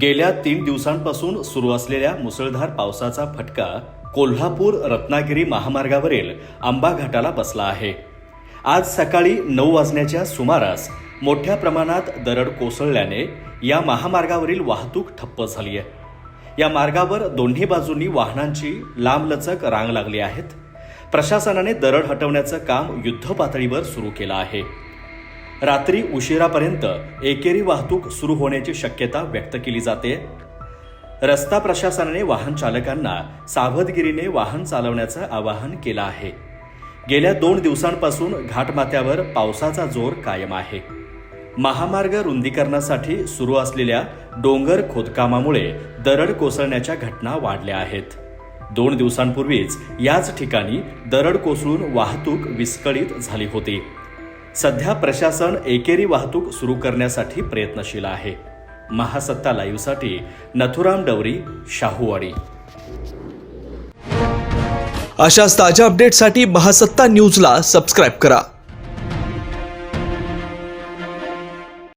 गेल्या तीन दिवसांपासून सुरू असलेल्या मुसळधार पावसाचा फटका कोल्हापूर रत्नागिरी महामार्गावरील आंबा घाटाला बसला आहे. आज सकाळी नऊ वाजण्याच्या सुमारास मोठ्या प्रमाणात दरड कोसळल्याने या महामार्गावरील वाहतूक ठप्प झाली आहे. या मार्गावर दोन्ही बाजूंनी वाहनांची लांबलचक रांग लागली आहेत. प्रशासनाने दरड हटवण्याचं काम युद्धपातळीवर सुरू केलं आहे. रात्री उशिरापर्यंत एकेरी वाहतूक सुरू होण्याची शक्यता व्यक्त केली जाते. रस्ता प्रशासनाने वाहन चालकांना सावधगिरीने वाहन चालवण्याचं आवाहन केलं आहे. गेल्या दोन दिवसांपासून घाटमाथ्यावर पावसाचा जोर कायम आहे. महामार्ग रुंदीकरणासाठी सुरू असलेल्या डोंगर खोदकामामुळे दरड कोसळण्याच्या घटना वाढल्या आहेत. दोन दिवसांपूर्वीच याच ठिकाणी दरड कोसळून वाहतूक विस्कळीत झाली होती. सध्या प्रशासन एकेरी वाहतूक सुरू करण्यासाठी प्रयत्नशील आहे. महासत्ता लाईव्हसाठी नथुराम डवरी शाहूवाडी. अशाच ताज्या अपडेटसाठी महासत्ता न्यूजला सबस्क्राईब करा.